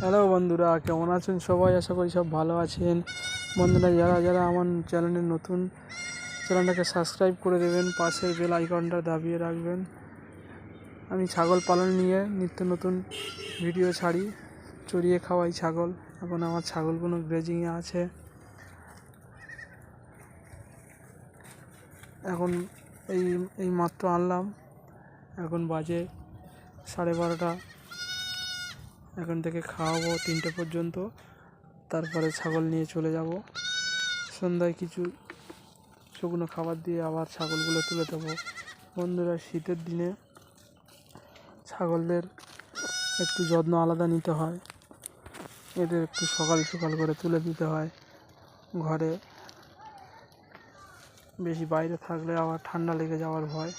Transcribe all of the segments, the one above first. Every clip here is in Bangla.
হ্যালো বন্ধুরা, কেমন আছেন সবাই? আশা করি সব ভালো আছেন। বন্ধুরা, যারা যারা আমার চ্যানেলে নতুন, চ্যানেলটাকে সাবস্ক্রাইব করে দেবেন পাশের বেল আইকনটা দাবিয়ে রাখবেন। আমি ছাগল পালন নিয়ে নিত্য নতুন ভিডিও ছাড়ি, চড়িয়ে খাওয়াই ছাগল। এখন আমার ছাগলগুলো গ্রেজিংয়ে আছে। এখন এই এই মাত্র আনলাম। এখন বাজে সাড়ে বারোটা। এখন থেকে খাওয়াবো তিনটে পর্যন্ত। তারপরে ছাগল নিয়ে চলে যাব। সন্ধ্যায় কিছু শুকনো খাবার দিয়ে আবার ছাগলগুলো তুলে দেবো। বন্ধুরা, শীতের দিনে ছাগলদের একটু যত্ন আলাদা নিতে হয়। এদের একটু সকাল সকাল করে তুলে দিতে হয়। ঘরে বেশি বাইরে থাকলে আবার ঠান্ডা লেগে যাওয়ার ভয়।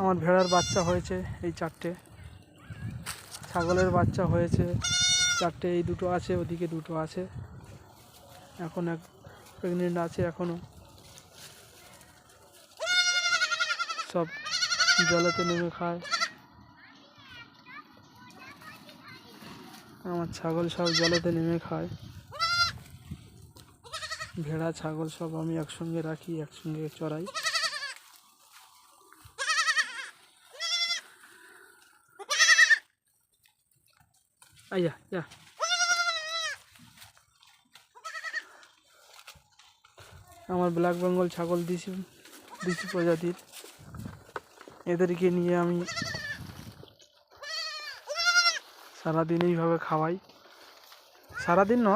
আমার ভেড়ার বাচ্চা হয়েছে এই চারটে। ছাগলের বাচ্চা হয়েছে, চারটে, এই দুটো আছে, ওদিকে দুটো আছে। এখন এক প্রেগনেন্ট আছে এখনও সব জলেতে নেমে খায়। আমার ছাগল সব জলেতে নেমে খায়। ভেড়া, ছাগল সব আমি একসঙ্গে রাখি, একসঙ্গে চড়াই। আইয়া যা আমার ব্ল্যাক বেঙ্গল ছাগল দিছি দিছি প্রজাতির। এদেরকে নিয়ে আমি সারাদিন এইভাবে খাওয়াই। সারাদিন না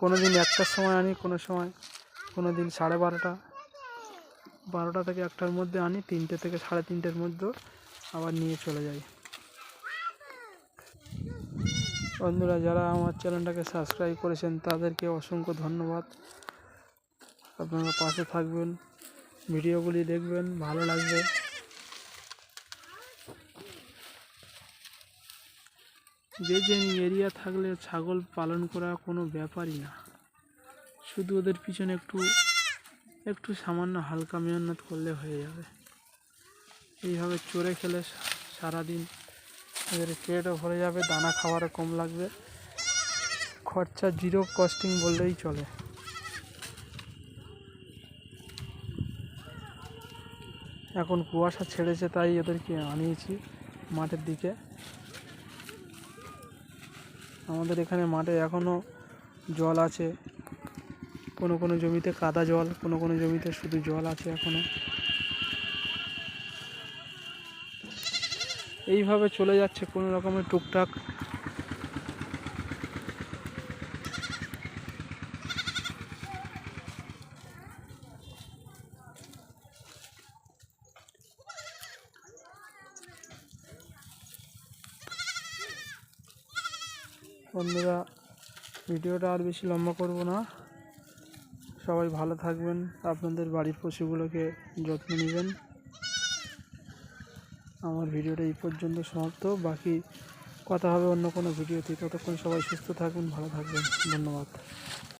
কোনো দিন একটার সময় আনি, কোনো সময় কোনো দিন সাড়ে বারোটা। বারোটা থেকে একটার মধ্যে আনি, তিনটে থেকে সাড়ে তিনটের মধ্যে আবার নিয়ে চলে যাই। বন্ধুরা, যারা আমার চ্যানেলটাকে সাবস্ক্রাইব করেছেন, তাদেরকে অসংখ্য ধন্যবাদ। আপনারা পাশে থাকবেন, ভিডিওগুলি দেখবেন, ভালো লাগবে। যে যে এরিয়া থাকলে ছাগল পালন করা কোনো ব্যাপারই না। শুধু ওদের পিছনে একটু একটু সামান্য হালকা মেহনত করলে হয়ে যাবে। এইভাবে চড়ে খেলে সারাদিন এদের পেটও ভরে যাবে, দানা খাওয়ারও কম লাগবে। খরচা জিরো কস্টিং বললেই চলে। এখন কুয়াশা ছেড়েছে, তাই এদেরকে আনিয়েছি মাঠের দিকে। আমাদের এখানে মাঠে এখনও জল আছে। কোনো কোনো জমিতে কাদা জল, কোনো কোনো জমিতে শুধু জল আছে এখনও এইভাবে চলে যাচ্ছে কোনো রকমের টুকটাক। বন্ধুরা, ভিডিওটা আর বেশি লম্বা করব না। সবাই ভালো থাকবেন। আপনাদের বাড়ির পশুগুলোকে যত্ন নেবেন। আমার ভিডিওটা এই পর্যন্ত সমাপ্ত। বাকি কথা হবে অন্য কোনো ভিডিওতে। ততক্ষণ সবাই সুস্থ থাকুন, ভালো থাকবেন। ধন্যবাদ।